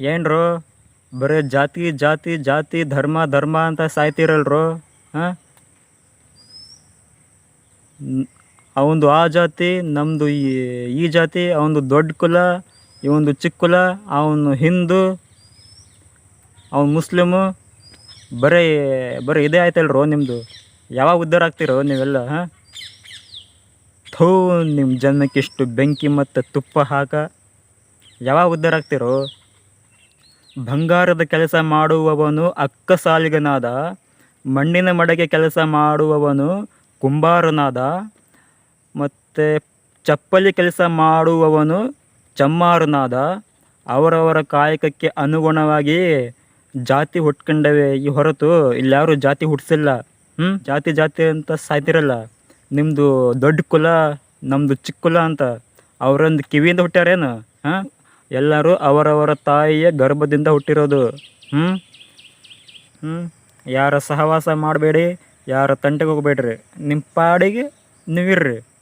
ಏನ್ರು? ಬರೀ ಜಾತಿ ಜಾತಿ ಜಾತಿ, ಧರ್ಮ ಧರ್ಮ ಅಂತ ಸಾಯ್ತಿರಲ್ರು? ಹಾಂ? ಅವಂದು ಆ ಜಾತಿ ನಮ್ಮದು ಈ ಜಾತಿ, ಅವಂದು ದೊಡ್ಡ ಕುಲ, ಇವೊಂದು ಚಿಕ್ಕ ಕುಲ, ಅವನು ಹಿಂದೂ, ಅವನು ಮುಸ್ಲಿಮು. ಬರೀ ಬರೀ ಇದೇ ಆಯ್ತಲ್ರೋ ನಿಮ್ಮದು ಯಾವಾಗ ಉದ್ಧಾರ ಆಗ್ತಿರೋ ನೀವೆಲ್ಲ, ಹಾಂ? ಥೂ ನಿಮ್ಮ ಜನ್ಮಕ್ಕೆ ಇಷ್ಟು ಬೆಂಕಿ ಮತ್ತು ತುಪ್ಪ ಹಾಕ. ಯಾವಾಗ ಉದ್ಧಾರ ಆಗ್ತಿರೋ? ಬಂಗಾರದ ಕೆಲಸ ಮಾಡುವವನು ಅಕ್ಕಸಾಲಿಗನಾದ, ಮಣ್ಣಿನ ಮಡಕೆ ಕೆಲಸ ಮಾಡುವವನು ಕುಂಬಾರನಾದ, ಮತ್ತು ಚಪ್ಪಲಿ ಕೆಲಸ ಮಾಡುವವನು ಚಮ್ಮಾರನಾದ. ಅವರವರ ಕಾಯಕಕ್ಕೆ ಅನುಗುಣವಾಗಿ ಜಾತಿ ಹುಟ್ಕೊಂಡವೆ ಈ ಹೊರತು ಇಲ್ಲಾರು ಜಾತಿ ಹುಟ್ಟಿಸಿಲ್ಲ ಹ್ಞೂ ಜಾತಿ ಜಾತಿ ಅಂತ ಸಾಯ್ತಿರಲ್ಲ. ನಿಮ್ಮದು ದೊಡ್ಡ ಕುಲ ನಮ್ಮದು ಚಿಕ್ಕ ಕುಲ ಅಂತ. ಅವರೊಂದು ಕಿವಿಯಿಂದ ಹುಟ್ಟ್ಯಾರೇನು? ಹಾಂ? ಎಲ್ಲರೂ ಅವರವರ ತಾಯಿಯ ಗರ್ಭದಿಂದ ಹುಟ್ಟಿರೋದು. ಹ್ಞೂ ಹ್ಞೂ ಯಾರ ಸಹವಾಸ ಮಾಡಬೇಡಿ, ಯಾರ ತಂಟೆಗೆ ಹೋಗಬೇಡ್ರಿ. ನಿಮ್ಮ ಪಾಡಿಗೆ ನೀವಿರ್ರಿ.